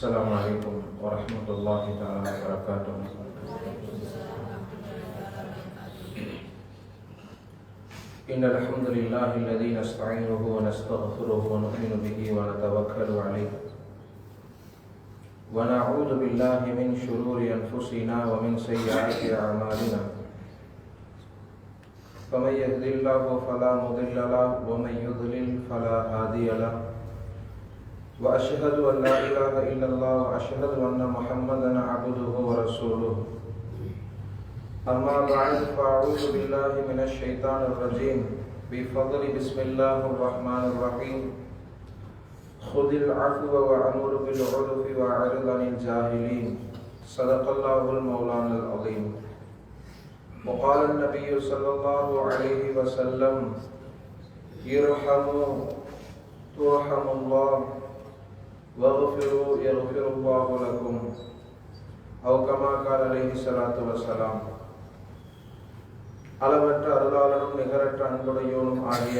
السلام عليكم ورحمة الله تعالى وبركاته إن الحمد لله الذي نستعينه ونستغفره ونؤمن به ونتوكل عليه ونعوذ بالله من شرور أنفسنا ومن سيئات أعمالنا فمن يهد الله فلا مضل له، ومن يضلل فلا هادي له۔ وأشهد أن لا إله إلا الله وأشهد أن محمدا عبده ورسوله. أما بعد، فأعوذ بالله من الشيطان الرجيم. بفضل بسم الله الرحمن الرحيم. خذ العفو وأمر بالعرف وأعرض عن الجاهلين. صدق الله المولانا العظيم. وقال النبي صلى الله عليه وسلم، ارحموا، ترحم الله. واغفروا يغفر الله لكم أو كما قال عليه الصلاة والسلام அளவற்ற அருளாளனும் நிகரற்ற அன்புடையோனும் ஆகிய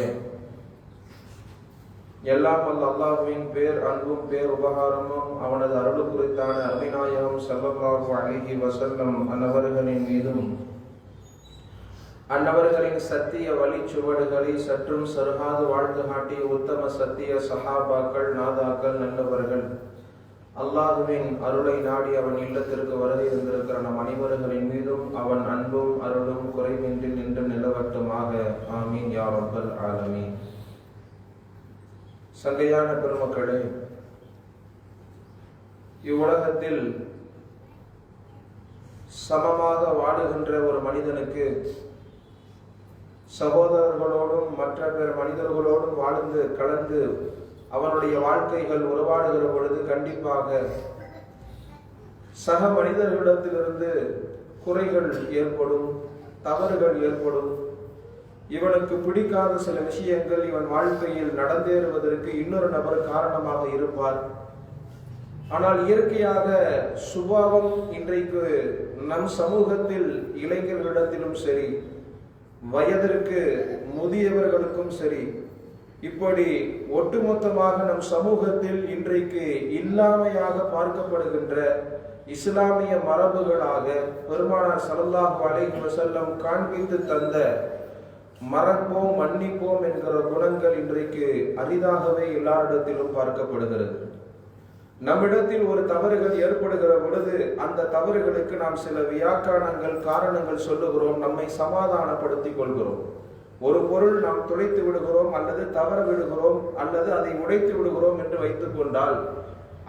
எல்லாம் வல்ல அல்லாஹ்வின் பேர் அன்பும் பேர் உபகாரமும் அவனது அருள் குறித்தான அருமைநாயகம் ஸல்லல்லாஹு அலைஹி வஸல்லம் அன்னவர்களின் மீதும் அன்னவர்களின் சத்திய வழிச்சுவடுகளை சற்றும் சருகாது வாழ்ந்து காட்டிய உத்தம சத்திய சஹாபாக்கள் நாதாக்கள் நல்லவர்கள். அல்லாஹுவின் அருளை நாடி அவன் இல்லத்திற்கு வருகை இருந்திருக்கிற நம் அனைவர்களின் மீதும் அவன் அன்பும் அருளும் குறைவின்றி நின்று நிலவட்டுமாக. ஆமீன். யா ரப்பல் ஆலமீன். சங்கையான பெருமக்களே இவ்வுலகத்தில் சமமாக வாடுகின்ற ஒரு மனிதனுக்கு சகோதரர்களோடும் மற்ற பிற மனிதர்களோடும் வாழ்ந்து கலந்து அவனுடைய வாழ்க்கைகள் உருவாடுகிற பொழுது கண்டிப்பாக சக மனிதர்களிடத்திலிருந்து குறைகள் ஏற்படும் தவறுகள் ஏற்படும். இவனுக்கு பிடிக்காத சில விஷயங்கள் இவன் வாழ்க்கையில் நடந்தேறுவதற்கு இன்னொரு நபர் காரணமாக இருப்பார். ஆனால் இயற்கையாக சுபாவம் இன்றைக்கு நம் சமூகத்தில் இளைஞர்களிடத்திலும் சரி வயதிற்கு முதியவர்களுக்கும் சரி இப்படி ஒட்டுமொத்தமாக நம் சமூகத்தில் இன்றைக்கு இல்லாமையாக பார்க்கப்படுகின்ற இஸ்லாமிய மரபுகளாக பெருமானார் சல்லாஹு அலைஹி வசல்லம் காண்பித்து தந்த மறப்போம் மன்னிப்போம் என்கிற குணங்கள் இன்றைக்கு அரிதாகவே எல்லாரிடத்திலும் பார்க்கப்படுகிறது. நம்மிடத்தில் ஒரு தவறுகள் ஏற்படுகிற பொழுது அந்த தவறுகளுக்கு நாம் சில வியாக்கானங்கள் காரணங்கள் சொல்லுகிறோம் நம்மை சமாதானப்படுத்திக் கொள்கிறோம். ஒரு பொருள் நாம் துளைத்து விடுகிறோம் அல்லது தவற விடுகிறோம் அல்லது அதை உடைத்து விடுகிறோம் என்று வைத்துக் கொண்டால்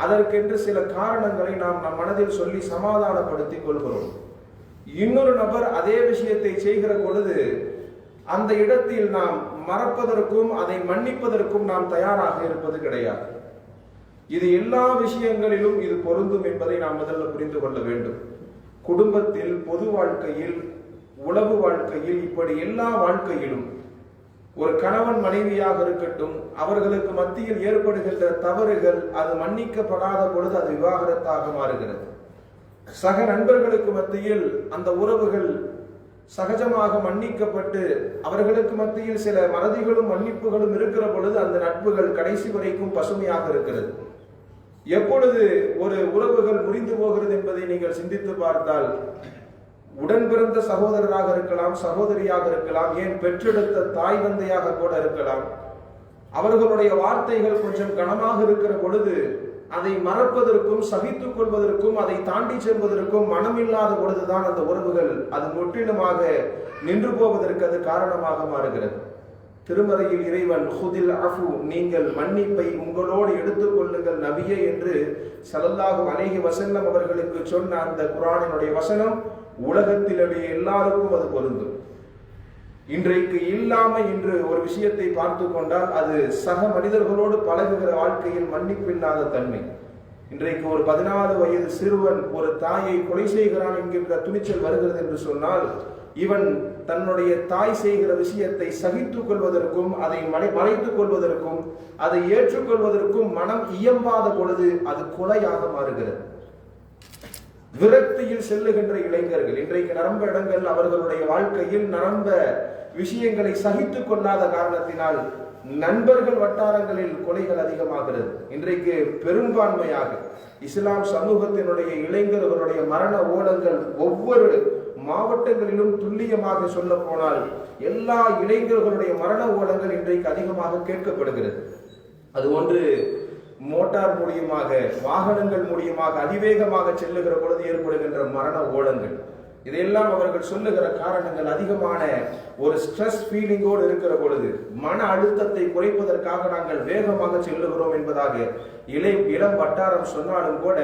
அதற்கென்று சில காரணங்களை நாம் நம் மனதில் சொல்லி சமாதானப்படுத்திக் கொள்கிறோம். இன்னொரு நபர் அதே விஷயத்தை செய்கிற பொழுது அந்த இடத்தில் நாம் மறப்பதற்கும் அதை மன்னிப்பதற்கும் நாம் தயாராக இருப்பது கிடையாது. இது எல்லா விஷயங்களிலும் இது பொருந்தும் என்பதை நாம் முதல்ல புரிந்து கொள்ள வேண்டும். குடும்பத்தில் பொது வாழ்க்கையில் உளவு வாழ்க்கையில் இப்படி எல்லா வாழ்க்கையிலும் ஒரு கணவன் மனைவியாக இருக்கட்டும் அவர்களுக்கு மத்தியில் ஏற்படுகின்ற தவறுகள் அது மன்னிக்கப்படாத பொழுது அது விவாகரத்தாக மாறுகிறது. சக நண்பர்களுக்கு மத்தியில் அந்த உறவுகள் சகஜமாக மன்னிக்கப்பட்டு அவர்களுக்கு மத்தியில் சில மறதிகளும் மன்னிப்புகளும் இருக்கிற பொழுது அந்த நட்புகள் கடைசி வரைக்கும் பசுமையாக இருக்கிறது. எப்பொழுது ஒரு உறவுகள் முறிந்து போகிறது என்பதை நீங்கள் சிந்தித்து பார்த்தால் உடன் பிறந்த சகோதரராக இருக்கலாம் சகோதரியாக இருக்கலாம் ஏன் பெற்றெடுத்த தாய் தந்தையாக கூட இருக்கலாம். அவர்களுடைய வார்த்தைகள் கொஞ்சம் கனமாக இருக்கிற பொழுது அதை மறப்பதற்கும் சகித்துக் கொள்வதற்கும் அதை தாண்டி செல்வதற்கும் மனமில்லாத பொழுதுதான் அந்த உறவுகள் அது முற்றிலுமாக நின்று போவதற்கு அது காரணமாக மாறுகிறது. திருமறையில் இறைவன் ஹுதில் அஃபு நீங்கள் மன்னிப்பை உங்களோடு எடுத்துக் கொள்ளுங்கள் நபியே என்று சலல்லாஹு அலேஹி வசல்லம் அவர்களுக்கு சொன்ன அந்த குரானினுடைய வசனம் உலகத்திலுடைய எல்லாருக்கும் அது பொருந்தும். இன்றைக்கு இல்லாம இன்று ஒரு விஷயத்தை பார்த்து கொண்டால் அது சக மனிதர்களோடு பழகுகிற வாழ்க்கையில் மன்னிப்பில்லாத தன்மை. இன்றைக்கு ஒரு பதினாறு வயது சிறுவன் ஒரு தாயை கொலை செய்கிறான் என்கின்ற துணிச்சல் வருகிறது என்று சொன்னால் இவன் தன்னுடைய தாய் செய்கிற விஷயத்தை சகித்துக் கொள்வதற்கும் அதை மறை மறைத்துக் கொள்வதற்கும் அதை ஏற்றுக்கொள்வதற்கும் மனம் இயம்பாத பொழுது அது கொலையாக மாறுகிறது. விரக்தியில் செல்லுகின்ற இளைஞர்கள் இன்றைக்கு நரம்ப இடங்கள் அவர்களுடைய வாழ்க்கையில் நரம்ப விஷயங்களை சகித்துக் கொள்ளாத காரணத்தினால் நண்பர்கள் வட்டாரங்களில் கொலைகள் அதிகமாகிறது. இன்றைக்கு பெரும்பான்மையாக இஸ்லாம் சமூகத்தினுடைய இளைஞர்களுடைய மரண ஓலங்கள் ஒவ்வொரு மாவட்டங்களிலும் துல்லியமாக சொல்ல போனால் எல்லா இளைஞர்களுடைய மரண ஓலங்கள் இன்றைக்கு அதிகமாக கேட்கப்படுகிறது. அது ஒன்று மோட்டார் மூலியமாக வாகனங்கள் மூலியமாக அதிவேகமாக செல்லுகிற பொழுது ஏற்படுகின்ற மரண ஓலங்கள். இதையெல்லாம் அவர்கள் சொல்லுகிற காரணங்கள் அதிகமான ஒரு ஸ்ட்ரெஸ் ஃபீலிங்கோடு இருக்கிற பொழுது மன அழுத்தத்தை குறைப்பதற்காக நாங்கள் வேகமாக செல்லுகிறோம் என்பதாக இளை இளம் வட்டாரம் சொன்னாலும் கூட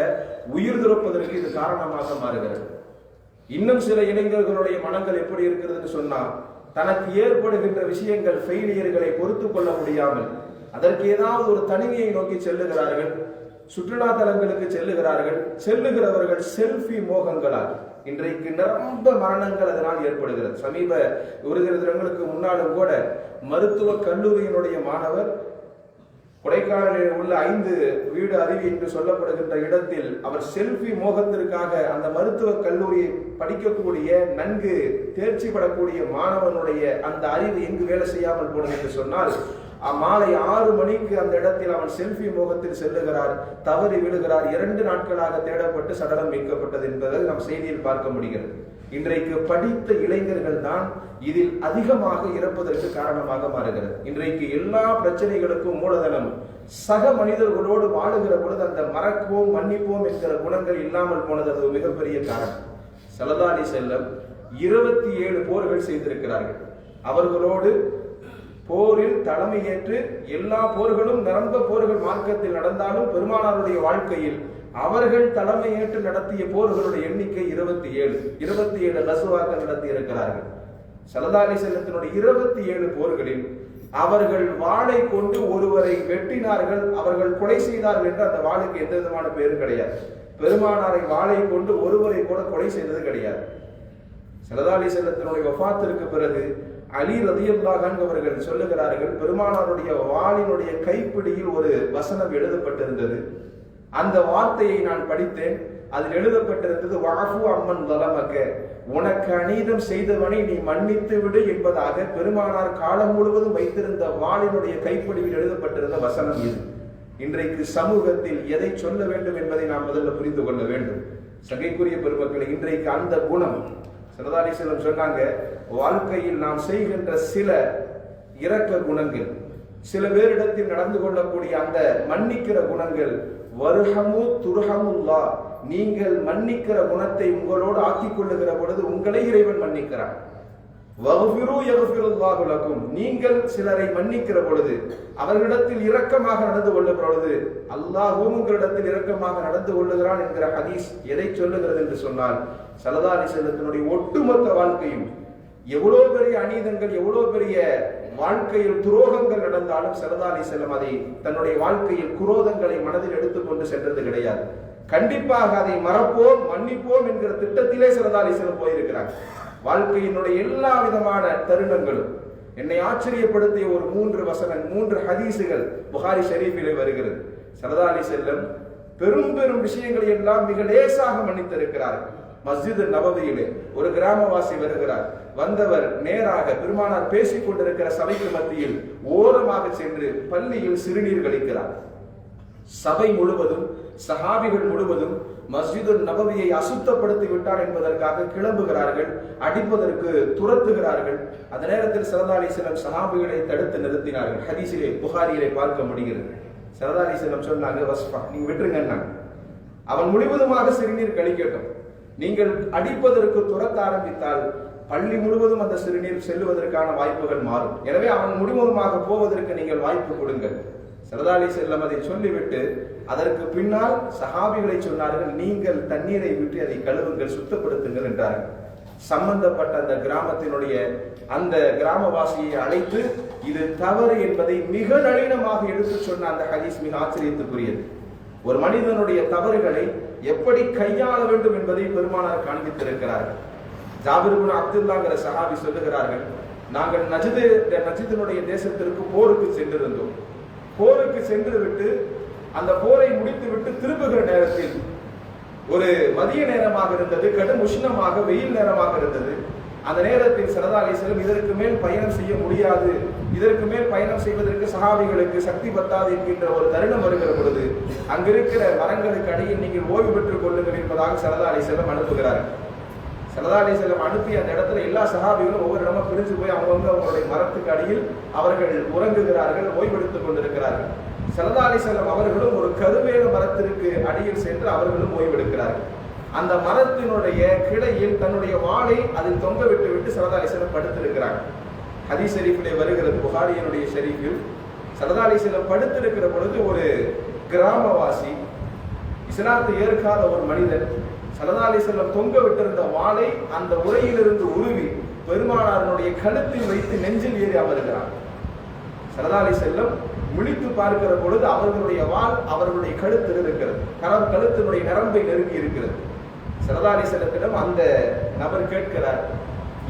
உயிர் துறப்பதற்கு இது காரணமாக மாறுகிறது. இன்னும் சில இளைஞர்களுடைய மனங்கள் எப்படி இருக்கிறதுன்னு சொன்னால் தனக்கு ஏற்படுகின்ற விஷயங்கள் ஃபெயிலியர்களை பொறுத்து கொள்ள முடியாமல் அதற்கு ஏதாவது ஒரு தனிமையை நோக்கி செல்லுகிறார்கள் சுற்றுலா தலங்களுக்கு செல்லுகிறார்கள் செல்லுகிறவர்கள் செல்ஃபி மோகங்களால். இன்றைக்கு நிரம்ப மரணங்கள் அதனால் ஏற்படுகிறது. சமீப ஒரு சில தினங்களுக்கு முன்னாலும் கூட மருத்துவ கல்லூரியினுடைய மாணவர் கொடைக்கானலில் உள்ள ஐந்து வீடு அருவி என்று சொல்லப்படுகின்ற இடத்தில் அவர் செல்ஃபி மோகத்திற்காக அந்த மருத்துவ கல்லூரியை படிக்கக்கூடிய நன்கு தேர்ச்சி பெறக்கூடிய மாணவனுடைய அந்த அறிவு எங்கு வேலை செய்யாமல் போடும் என்று சொன்னால் மாலை ஆறு மணிக்கு அந்த இடத்தில் அவன் செல்ஃபி மோகத்தில் செல்லுகிறார் தவறி விடுகிறார் இரண்டு நாட்களாக தேடப்பட்டு சடலம் மீட்கப்பட்டது என்பதை நாம் செய்தியில் பார்க்க முடிகிறது. இன்றைக்கு படித்த இளைஞர்கள் தான் இதில் அதிகமாக இறப்பதற்கு காரணமாக மாறுகிறது. இன்றைக்கு எல்லா பிரச்சனைகளுக்கும் மூலதனம் சக மனிதர்களோடு வாழுகிற பொழுது அந்த மறப்போம் மன்னிப்போம் என்கிற குணங்கள் இல்லாமல் போனது அது மிகப்பெரிய காரணம். சலதாலி செல்லம் இருபத்தி ஏழு போர்கள் செய்திருக்கிறார்கள். அவர்களோடு போரில் தலைமையேற்று எல்லா போர்களும் நிரம்ப போர்கள் மார்க்கத்தில் நடந்தாலும் பெருமானாருடைய வாழ்க்கையில் அவர்கள் தலைமையேற்று நடத்திய போர்களுடைய எண்ணிக்கை இருபத்தி ஏழு இருபத்தி ஏழு நசுவாக்கள் நடத்தி இருக்கிறார்கள் சலதாலி செல்லத்தினுடைய இருபத்தி ஏழு போர்களில் அவர்கள் வாளை கொண்டு ஒருவரை வெட்டினார்கள் அவர்கள் கொலை செய்தார்கள் என்று அந்த வாளுக்கு எந்த விதமான பேரும் கிடையாது. பெருமானாரை வாளை கொண்டு ஒருவரை கூட கொலை செய்தது கிடையாது. சலதாலி செல்லத்தினுடைய வஃபாத்திற்கு பிறகு அலி ரதியுல்லாஹன் அவர்கள் சொல்லுகிறார்கள் பெருமானாருடைய வாளினுடைய கைப்பிடியில் ஒரு வசனம் எழுதப்பட்டிருந்தது. அந்த வார்த்தையை நான் படித்தேன். அதில் எழுதப்பட்டிருந்தது வாஃபு அம்மன் வலமக்க உனக்கு அநீதம் செய்தவனை நீ மன்னித்து விடு என்பதாக பெருமானார் காலம் முழுவதும் வைத்திருந்த வாளினுடைய கைப்பிடிவில் எழுதப்பட்டிருந்த வசனம் இது. இன்றைக்கு சமூகத்தில் எதை சொல்ல வேண்டும் என்பதை நாம் முதல்ல புரிந்து கொள்ள வேண்டும். சகைக்குரிய பெருமக்களை இன்றைக்கு அந்த குணம். சரதாரி செல்வம் சொன்னாங்க வாழ்க்கையில் நாம் செய்கின்ற சில இரக்க குணங்கள் சில பேரிடத்தில் நடந்து கொள்ளக்கூடிய அந்த மன்னிக்கிற குணங்கள் வருகமு துருகமுல்லா நீங்கள் மன்னிக்கிற குணத்தை உங்களோடு ஆக்கிக் கொள்ளுகிற பொழுது உங்களை இறைவன் மன்னிக்கிறான். நீங்கள் சிலரை மன்னிக்கிற பொழுது அவர்களிடத்தில் இரக்கமாக நடந்து கொள்ளும் பொழுது அல்லாஹும் உங்களிடத்தில் இரக்கமாக நடந்து கொள்ளுகிறான் என்கிற ஹதீஸ் எதை சொல்லுகிறது என்று சொன்னால் சலதா அலிசல்லத்தினுடைய ஒட்டுமொத்த வாழ்க்கையும் எவ்வளவு பெரிய அநீதங்கள் எவ்வளவு பெரிய வாழ்க்கையில் துரோகங்கள் நடந்தாலும் சரதாரி செல்லம் அதை தன்னுடைய வாழ்க்கையில் குரோதங்களை மனதில் எடுத்துக்கொண்டு சென்றது கிடையாது. கண்டிப்பாக அதை மறப்போம் மன்னிப்போம் என்கிற திட்டத்திலே சரதாரி செல்லம் போயிருக்கிறார். வாழ்க்கையினுடைய எல்லா விதமான தருணங்களும் என்னை ஆச்சரியப்படுத்திய ஒரு மூன்று வசனம் மூன்று ஹதீசுகள் புகாரி ஷரீஃபிலே வருகிறது. சரதாலி செல்லம் பெரும் பெரும் விஷயங்களை எல்லாம் மிக லேசாக மன்னித்திருக்கிறார். மஸ்ஜித் நபவியிலே ஒரு கிராமவாசி வருகிறார். வந்தவர் நேராக பெருமானார் பேசிக் கொண்டிருக்கிற சபைக்கு மத்தியில் ஓரமாக சென்று பள்ளியில் சிறுநீர் கழிக்கிறார். சபை முழுவதும் சஹாபிகள் முழுவதும் மஸ்ஜிது நபவியை அசுத்தப்படுத்தி விட்டார் என்பதற்காக கிளம்புகிறார்கள் அடிப்பதற்கு துரத்துகிறார்கள். அந்த நேரத்தில் சரதாலி செல்லம் சஹாபிகளை தடுத்து நிறுத்தினார்கள். ஹதீசிலே புகாரியிலே பார்க்க முடிகிறது. சரதாலி செல்லம் சொன்னாங்க வஸ்பா நீங்க விட்டுருங்க அவன் முழுவதுமாக சிறுநீர் கழிக்கட்டும். நீங்கள் அடிப்பதற்கு துரத்த ஆரம்பித்தால் பள்ளி முழுவதும் அந்த சிறுநீர் செல்லுவதற்கான வாய்ப்புகள் மாறும். எனவே அவன் முழுவதுமாக போவதற்கு நீங்கள் வாய்ப்பு கொடுங்கள். சரதாலி செல்லம் அதை சொல்லிவிட்டு அதற்கு பின்னால் சஹாபிகளை சொன்னார்கள் நீங்கள் தண்ணீரை விட்டு அதை கழுவுங்கள் சுத்தப்படுத்துங்கள் என்றார்கள். சம்பந்தப்பட்ட அந்த கிராமத்தினுடைய அந்த கிராமவாசியை அழைத்து இது தவறு என்பதை மிக நளினமாக எடுத்து சொன்ன அந்த ஹதீஸ் மிக ஆச்சரியத்துக்குரியது. ஒரு மனிதனுடைய தவறுகளை எப்படி கையாள வேண்டும் என்பதை பெருமானார் காண்பித்திருக்கிறார்கள். ஜாபிர்குன் அப்துல்லாங்கிற சஹாபி சொல்லுகிறார்கள் நாங்கள் நஜிது நஜிதனுடைய தேசத்திற்கு போருக்கு சென்றிருந்தோம். போருக்கு சென்று விட்டு அந்த போரை முடித்து விட்டு திரும்புகிற நேரத்தில் ஒரு மதிய நேரமாக இருந்தது கடும் உஷ்ணமாக வெயில் நேரமாக இருந்தது. அந்த நேரத்தில் சரதா அலிஸ்லம் இதற்கு மேல் பயணம் செய்ய முடியாது. இதற்கு மேல் பயணம் செய்வதற்கு சகாபிகளுக்கு சக்தி பத்தாது என்கின்ற ஒரு தருணம் வருகிற பொழுது அங்கிருக்கிற மரங்களுக்கு அடியில் நீங்கள் ஓய்வு பெற்றுக் கொள்ளுங்கள் என்பதாக சரதா அலிஸ்லம் அனுப்புகிறார்கள். சரதா செல்லம் அனுப்பி அந்த இடத்துல எல்லா சகாபிகளும் ஒவ்வொரு இடமா பிரிஞ்சு போய் அவங்கவுங்க அவங்களுடைய மரத்துக்கு அடியில் அவர்கள் உறங்குகிறார்கள் ஓய்வெடுத்துக் கொண்டிருக்கிறார்கள். சரதா செல்லம் அவர்களும் ஒரு கருவேல மரத்திற்கு அடியில் சென்று அவர்களும் ஓய்வெடுக்கிறார்கள். அந்த மரத்தினுடைய கிளையில் தன்னுடைய வாளை அதில் தொங்க விட்டு விட்டு சரதா செல்லம் படுத்திருக்கிறாங்க. ஹதீஸ் ஷெரீஃபிலே வருகிறது புகாரியனுடைய ஷெரீஃபில். சரதா செல்லம் படுத்திருக்கிற பொழுது ஒரு கிராமவாசி இஸ்லாத்தை ஏற்காத ஒரு மனிதன் சரதாலி செல்லம் தொங்க விட்டிருந்த வாளை அந்த உரையிலிருந்து உருவி பெருமானாரனுடைய கழுத்தில் வைத்து நெஞ்சில் ஏறி அமர்கிறார். சரதாலி செல்லம் விழித்து பார்க்கிற பொழுது அவர்களுடைய வாள் அவர்களுடைய கழுத்தில் இருக்கிறது. கரம் கழுத்தினுடைய நரம்பை நெருங்கி இருக்கிறது. சரதாலி செல்லத்திடம் அந்த நபர் கேட்கிறார்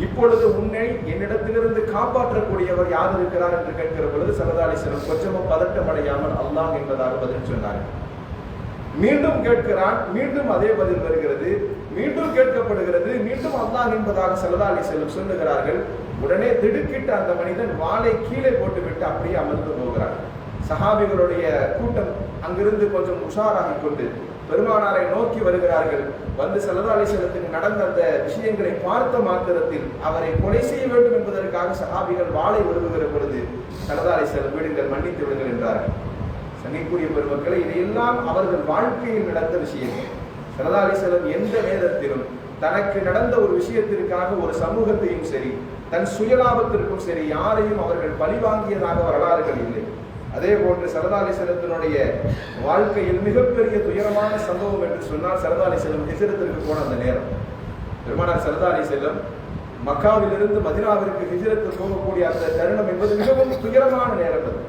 இப்பொழுது உன்னை என்னிடத்திலிருந்து காப்பாற்றக்கூடியவர் யார் இருக்கிறார்? என்று கேட்கிற பொழுது சரதாலி செல்லம் கொஞ்சமும் பதட்டம் அடையாமல் அல்லாஹ் என்பதாக பதில் சொன்னார்கள். மீண்டும் கேட்கிறான் மீண்டும் அதே பதில் வருகிறது. மீண்டும் கேட்கப்படுகிறது மீண்டும் அல்லாஹ் என்பதாக செல்லதாலி செல்லும் சொல்லுகிறார்கள். உடனே திடுக்கிட்டு அந்த மனிதன் வாளை கீழே போட்டுவிட்டு அப்படியே அமர்ந்து போகிறான். சஹாபிகளுடைய கூட்டம் அங்கிருந்து கொஞ்சம் உஷாராகி கொண்டு பெருமானாரை நோக்கி வருகிறார்கள். வந்து செல்லதாலி செல்லத்துக்கு நடந்த அந்த விஷயங்களை பார்த்த மாத்திரத்தில் அவரை கொலை செய்ய வேண்டும் என்பதற்காக சஹாபிகள் வாளை விரும்புகிற பொழுது செல்லதாலி செல்லும் வீடுங்கள் மன்னித்து விடுங்கள் என்றார்கள். சங்கைக்குரிய பெருமக்களை இதையெல்லாம் அவர்கள் வாழ்க்கையில் நடந்த விஷயங்கள். சல்லா அலிசல்லம் எந்த நேரத்திலும் தனக்கு நடந்த ஒரு விஷயத்திற்காக ஒரு சமூகத்தையும் சரி தன் சுயலாபத்திற்கும் சரி யாரையும் அவர்கள் பழிவாங்கியதாக வரலாறுகள் இல்லை. அதே போன்று சரதாலி செலத்தினுடைய வாழ்க்கையில் மிகப்பெரிய துயரமான சம்பவம் என்று சொன்னால் சரதாலி அலிசலம் ஹிஜரத்திற்கு போன அந்த நேரம். பெருமானார் சரதாலி செல்லம் மக்காவிலிருந்து மதினாவிற்கு ஹிஜரத்து போகக்கூடிய அந்த தருணம் என்பது மிகவும் துயரமான நேரம் அது.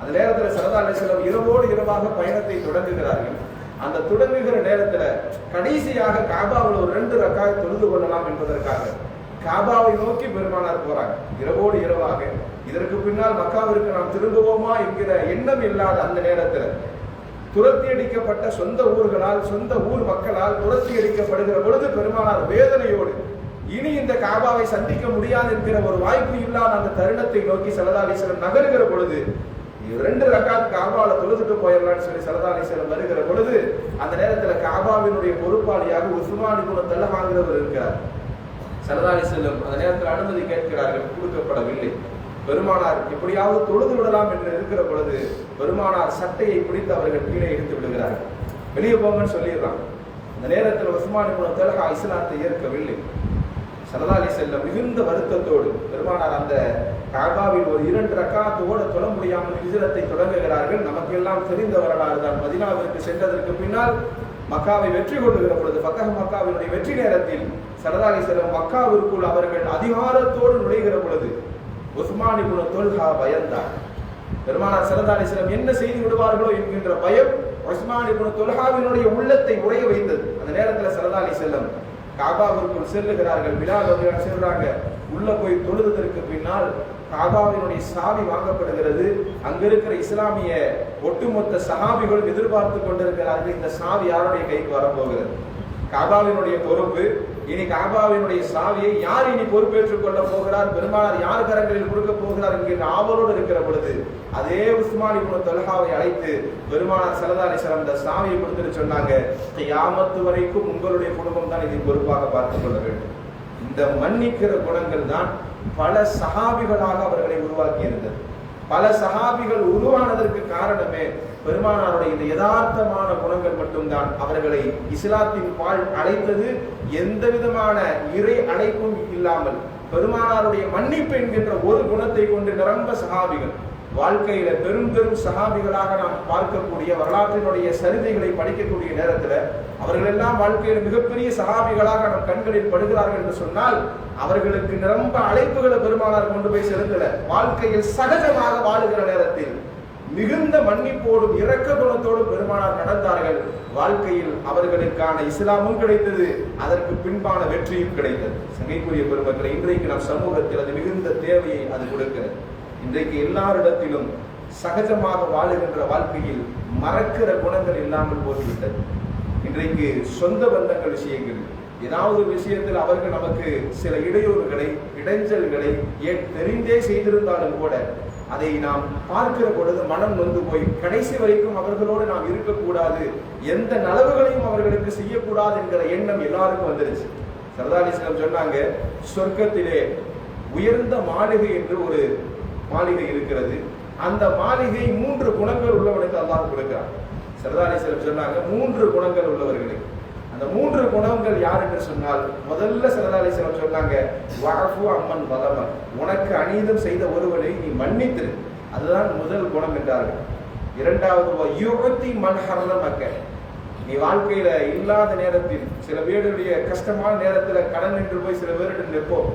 அந்த நேரத்தில் சரதா அலிசல்லம் இரவோடு இரவாக பயணத்தை தொடங்குகிறார்கள். அந்த தொடங்குகிற நேரத்துல கடைசியாக காபாவில் ஒரு ரெண்டு ரக்காக தொழுது கொள்ளலாம் என்பதற்காக காபாவை நோக்கி பெருமானார் போறாங்க இரவோடு இரவாக. இதற்கு பின்னால் மக்காவிற்கு நாம் திரும்புவோமா என்கிற எண்ணம் இல்லாத அந்த நேரத்துல துரத்தி அடிக்கப்பட்ட சொந்த ஊர்களால் சொந்த ஊர் மக்களால் துரத்தி அடிக்கப்படுகிற பொழுது பெருமானார் வேதனையோடு இனி இந்த காபாவை சந்திக்க முடியாது என்கிற ஒரு வாய்ப்பு இல்லாத அந்த தருணத்தை நோக்கி சல்லா நகருகிற பொழுது ரெண்டு ரக்காத் காபால தொழுதுட்டு போயிடலாம்னு சொல்லி சல்லா செல்லம் வருகிற பொழுது அந்த நேரத்துல காபாவினுடைய பொறுப்பாளியாக உஸ்மானி குண தள்ளமாகிறவர் இருக்கிறார் சல்லா செல்லும் அந்த நேரத்தில் அனுமதி கேட்கிறார்கள் கொடுக்கப்படவில்லை. பெருமானார் எப்படியாவது தொழுது விடலாம் என்று இருக்கிற பொழுது பெருமானார் சட்டையை பிடித்து அவர்கள் கீழே எடுத்து விடுகிறார்கள். வெளியே போங்கன்னு சொல்லிடுறான் அந்த நேரத்தில் உஸ்மானி குண தலகா இஸ்லாத்தை ஏற்கவில்லை. சரதாலி செல்ல செல்லம் மிகுந்த வருத்தத்தோடு பெருமானார் அந்த காபாவில் ஒரு இரண்டு ரக்காத்தோடு தொட முடியாமல் விசிரத்தை தொடங்குகிறார்கள். நமக்கெல்லாம் தெரிந்த வரலாறு தான். மதினாவிற்கு சென்றதற்கு பின்னால் மக்காவை வெற்றி கொள்ளுகிற பொழுது பக்கக மக்காவினுடைய வெற்றி நேரத்தில் சரதாலி செல்லம் மக்காவிற்குள் அவர்கள் அதிகாரத்தோடு நுழைகிற பொழுது உஸ்மானி குண தொல்ஹா பயந்தார். பெருமானார் சரதாலி செல்லம் என்ன செய்து விடுவார்களோ என்கின்ற பயம் உஸ்மானி குண தொல்ஹாவினுடைய உள்ளத்தை உடைய வைத்தது. அந்த நேரத்தில் சரதாலி செல்லம் காபாவிற்குள் செல்லுகிறார்கள். பிலால் அவர்கள் செல்றாங்க? உள்ள போய் தொழுதற்கு பின்னால் காபாவினுடைய சாவி வாங்கப்படுகிறது. அங்க இருக்கிற இஸ்லாமிய ஒட்டுமொத்த சகாபிகள் எதிர்பார்த்து கொண்டிருக்கிறார்கள் இந்த சாவி யாருடைய கைக்கு வரப்போகிறது? காபாவினுடைய பொறுப்பு இனி காபாவினுடைய சாவியை யார் இனி பொறுப்பேற்றுக் கொள்ள போகிறார்? பெருமானார் யார் கரங்களில் கொடுக்க போகிறார் என்கிற ஆவலோடு இருக்கிற பொழுது அதே உஸ்மானி குண தொலகாவை அழைத்து பெருமானார் சலதாரி சிலம் இந்த சாவியை கொடுத்துட்டு சொன்னாங்க யாமத்து வரைக்கும் உங்களுடைய குடும்பம் தான் இதை பொறுப்பாக பார்த்துக் கொள்ள வேண்டும். இந்த மன்னிக்கிற குணங்கள் தான் பல சகாபிகளாக அவர்களை உருவாக்கி இருந்தது பல சகாபிகள் உருவானதற்கு காரணமே பெருமானாருடைய இந்த யதார்த்தமான குணங்கள் மட்டும்தான் அவர்களை இஸ்லாத்தின் பால் அழைத்தது எந்த விதமான இறை அழைப்பும் இல்லாமல் பெருமானாருடைய மன்னிப்பு என்கின்ற ஒரு குணத்தை கொண்டு நிரம்ப சகாபிகள். வாழ்க்கையில பெரும் பெரும் சகாபிகளாக நாம் பார்க்கக்கூடிய வரலாற்றினுடைய சரிதைகளை படிக்கக்கூடிய நேரத்துல அவர்கள் எல்லாம் வாழ்க்கையில் மிகப்பெரிய சகாபிகளாக நம் கண்களில் படுகிறார்கள் என்று சொன்னால் அவர்களுக்கு நிரம்ப அழைப்புகளை பெருமானார் கொண்டு போய் செலுத்தல. வாழ்க்கையில் சகஜமாக வாழுகிற நேரத்தில் மிகுந்த மன்னிப்போடும் இரக்க குணத்தோடும் பெருமானார் நடந்தார்கள். வாழ்க்கையில் அவர்களுக்கான இஸ்லாமும் கிடைத்தது அதற்கு பின்பான வெற்றியும் கிடைத்தது. சங்கைக்குரிய பெருமக்களை இன்றைக்கு நம் சமூகத்தில் அது மிகுந்த தேவையை அது கொடுக்கிறது. இன்றைக்கு எல்லாரிடத்திலும் சகஜமாக வாழுகின்ற வாழ்க்கையில் மறக்கிற குணங்கள் இல்லாமல் போய்விட்டது. இன்றைக்கு சொந்த பந்தங்கள் விஷயங்கள் ஏதாவது ஒரு விஷயத்தில் அவர்கள் நமக்கு சில இடையூறுகளை இடைஞ்சல்களை ஏன் தெரிந்தே செய்திருந்தாலும் கூட அதை நாம் பார்க்கிற பொழுது மனம் நொந்து போய் கடைசி வரைக்கும் அவர்களோடு நாம் இருக்கக்கூடாது எந்த நலவுகளையும் அவர்களுக்கு செய்யக்கூடாது என்கிற எண்ணம் எல்லாருக்கும் வந்துருச்சு. சரதாலிஸ்லம் சொன்னாங்க சொர்க்கத்திலே உயர்ந்த மாளிகை என்று ஒரு மாளிகை இருக்கிறது. அந்த மாளிகை மூன்று குணங்கள் உள்ளவனுக்கு அல்லாஹ் கொடுக்கிறான். சரதாலிஸ்லம் சொன்னாங்க மூன்று குணங்கள் உள்ளவர்களுக்கு அந்த மூன்று குணங்கள் யார் என்று சொன்னால் முதல்ல சரதாலிஸ்லம் சொன்னாங்க வாஃபு அம்மன் வதமன் உனக்கு அநீதம் செய்த ஒருவனை நீ மன்னித்திரு. அதுதான் முதல் குணம் என்றார்கள். இரண்டாவது யுகத்தி மண் மக்கள். நீ வாழ்க்கையில இல்லாத நேரத்தில் சில பேருடைய கஷ்டமான நேரத்துல கடன் நின்று போய் சில பேரிடம் நிற்போம்.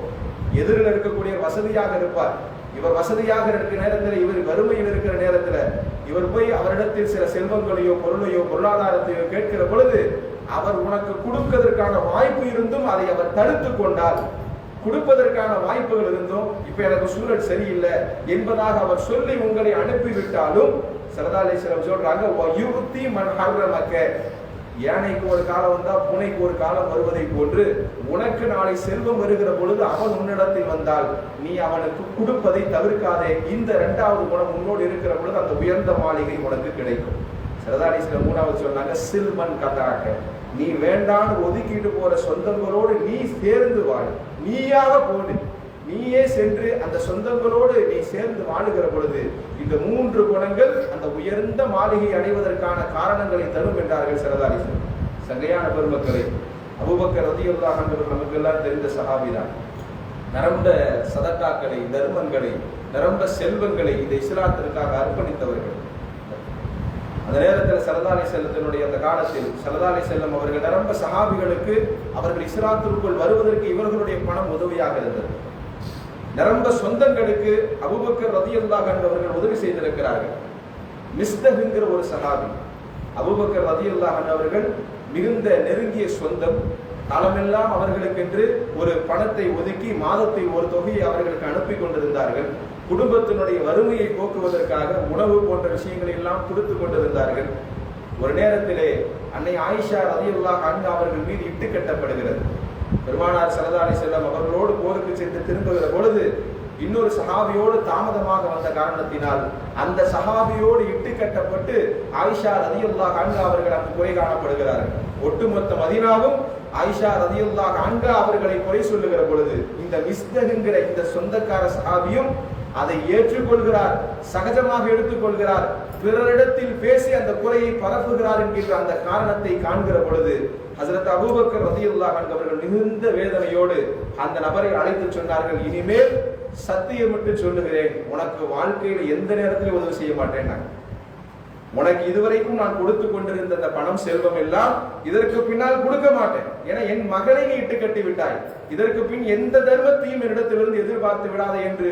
எதிரில் இருக்கக்கூடிய வசதியாக இருப்பார். இவர் வசதியாக இருக்கிற நேரத்தில் இவர் வறுமையில் இருக்கிற நேரத்தில் இவர் போய் அவரிடத்தில் சில செல்வங்களையோ பொருளையோ பொருளாதாரத்தையோ கேட்கிற பொழுது அவர் உனக்கு கொடுப்பதற்கான வாய்ப்பு இருந்தும் அதை அவர் தடுத்து கொண்டால் கொடுப்பதற்கான வாய்ப்புகள் இருந்தும் இப்ப எனக்கு சூழல் சரியில்லை என்பதாக அவர் சொல்லி உங்களை அனுப்பிவிட்டாலும் சரதாலேஸ்வரம் சொல்றாங்க "வயுக்தி மன் ஹர்ரமக்க." யானைக்கு ஒரு காலம் வந்தா பூனைக்கு ஒரு காலம் வருவதை போன்று உனக்கு நாளை செல்வம் வருகிற பொழுது அவன் உன்னிடத்தில் வந்தால் நீ அவனுக்கு கொடுப்பதை தவிர்க்காதே. இந்த இரண்டாவது குணம் உன்னோடு இருக்கிற பொழுது அந்த உயர்ந்த மாளிகை உனக்கு கிடைக்கும். சரதாடீஸ்வரர் மூணாவது சொன்னாங்க சில்மன் கதாக்க. நீ வேண்டான்னு ஒதுக்கிட்டு போற சொந்தங்களோடு நீ சேர்ந்து வாழ். நீயாக போடு. நீயே சென்று அந்த சொந்தங்களோடு நீ சேர்ந்து வாழுகிற பொழுது இந்த மூன்று குணங்கள் அந்த உயர்ந்த மாளிகை அடைவதற்கான காரணங்களை தரும் என்றார்கள் சரதாரிசன். சங்கையான பெருமக்களே அபுபக்கர் ரதியுல்லா நமக்கு எல்லாம் தெரிந்த சகாபிதான் நரம்ப சதக்காக்களை தர்மங்களை நரம்ப செல்வங்களை இந்த இஸ்லாத்திற்காக அர்ப்பணித்தவர்கள். அந்த நேரத்தில் சரதாலை செல்லத்தினுடைய அந்த காலத்தில் சரதாலை செல்லம் அவர்கள் நிரம்ப சஹாபிகளுக்கு அவர்கள் இஸ்லாத்திற்குள் வருவதற்கு இவர்களுடைய பணம் உதவியாக இருந்தது. நிரம்ப சொந்தங்களுக்கு அபுபக்கர் ரதியுல்லாஹ் என்பவர்கள் உதவி செய்திருக்கிறார்கள். மிஸ்தகுங்கிற ஒரு சஹாபி அபுபக்கர் ரதியுல்லாஹ் அவர்கள் மிகுந்த நெருங்கிய சொந்தம் காலமெல்லாம் அவர்களுக்கென்று ஒரு பணத்தை ஒதுக்கி மாதத்தை ஒரு தொகையை அவர்களுக்கு அனுப்பி கொண்டிருந்தார்கள். குடும்பத்தினுடைய வறுமையை போக்குவதற்காக உணவு போன்ற விஷயங்களை எல்லாம் கொடுத்து கொண்டிருந்தார்கள். ஒரு நேரத்திலே அன்னை ஆயிஷா ரதியுல்லாஹ் அன்ஹா அவர்கள் மீது இட்டு கட்டப்படுகிறது. பெருமானார் சரதாரி செல்லம் அவர்களோடு போருக்கு சென்று திரும்புகிற பொழுது இன்னொரு சஹாபியோடு தாமதமாக வந்த காரணத்தினால் அந்த சஹாபியோடு இட்டு கட்டப்பட்டு ஆயிஷா ரதியுல்லா கான்கா அவர்கள் அங்கு குறை காணப்படுகிறார்கள். ஒட்டுமொத்த மதினாவும் ஆயிஷா ரதியுல்லா கான்கா அவர்களை குறை சொல்லுகிற பொழுது இந்த மிஸ்தகுங்கிற இந்த சொந்தக்கார சஹாபியும் அதை ஏற்றுக்கொள்கிறார் சகஜமாக எடுத்துக்கொள்கிறார். பிறரிடத்தில் பேசி அந்த குறையை பரப்புகிறார் என்கின்ற அந்த காரணத்தை காண்கிற பொழுது ஹசரத் அபூபக்கர் ரதியுல்லாஹ் அவர்கள் மிகுந்த வேதனையோடு அந்த நபரை அழைத்து சொன்னார்கள் இனிமேல் சத்தியமிட்டு சொல்லுகிறேன். உனக்கு வாழ்க்கையில எந்த நேரத்திலும் உதவி செய்ய மாட்டேன் நான். உனக்கு இதுவரைக்கும் நான் கொடுத்து கொண்டிருந்த அந்த பணம் செல்வம் எல்லாம் இதற்கு பின்னால் கொடுக்க மாட்டேன். ஏன்னா என் மகளை நீ இட்டு கட்டி விட்டாய். இதற்கு பின் எந்த தர்மத்தையும் என்னிடத்திலிருந்து எதிர்பார்த்து விடாதே என்று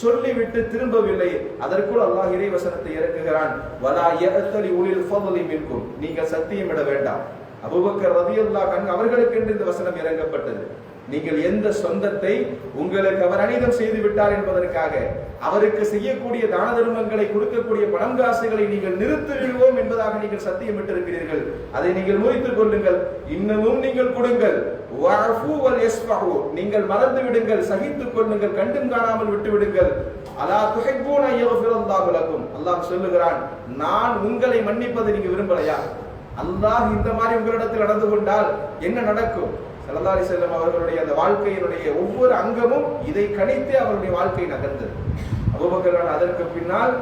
சொல்லிவிட்டு திரும்பவில்லை. அதற்குள் அல்லாஹ் இறைவசனத்தை இறக்குகிறான். வலா யஅத்தலி உளில் ஃபضலி மின்கும். நீங்கள் சத்தியமிட வேண்டாம். அபுபக்கர் ரதியுல்லா கண் அவர்களுக்கென்று இந்த வசனம் இறங்கப்பட்டது. நீங்கள் எந்த சொந்தத்தை உங்களுக்கு அவர் அனிதம் செய்து விட்டார் என்பதற்காக அவருக்கு செய்யக்கூடிய தான தர்மங்களை கொடுக்கக்கூடிய பணம் காசுகளை நீங்கள் நிறுத்துகிறோம் என்பதாக நீங்கள் சத்தியமிட்டிருக்கிறீர்கள். அதை நீங்கள் முறித்துக் கொள்ளுங்கள். இன்னமும் நீங்கள் கொடுங்கள். நீங்கள் மறந்து விடுங்கள். சகித்துக் கொள்ளுங்கள். கண்டும் காணாமல் விட்டு விடுங்கள் அலா துகைப்பூன் யக்ஃபிரல்லாஹு அல்லாஹ் சொல்லுகிறான் நான் உங்களை மன்னிப்பதை நீங்க விரும்பலையா? அல்லாஹ் இந்த மாதிரி உங்களிடத்தில் நடந்து கொண்டால் என்ன நடக்கும்? சல்லல்லாஹு செல்லம் அவர்களுடைய அந்த வாழ்க்கையினுடைய ஒவ்வொரு அங்கமும் இதை கணித்தே அவருடைய வாழ்க்கை நகர்ந்தது. அபுபக்கரான் அதற்கு பின்னால்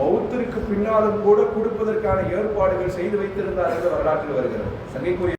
மௌத்திற்கு பின்னாலும் கூட கொடுப்பதற்கான ஏற்பாடுகள் செய்து வைத்திருந்தார் என்று வரலாற்றில் வருகிறது. சங்கைக்குரிய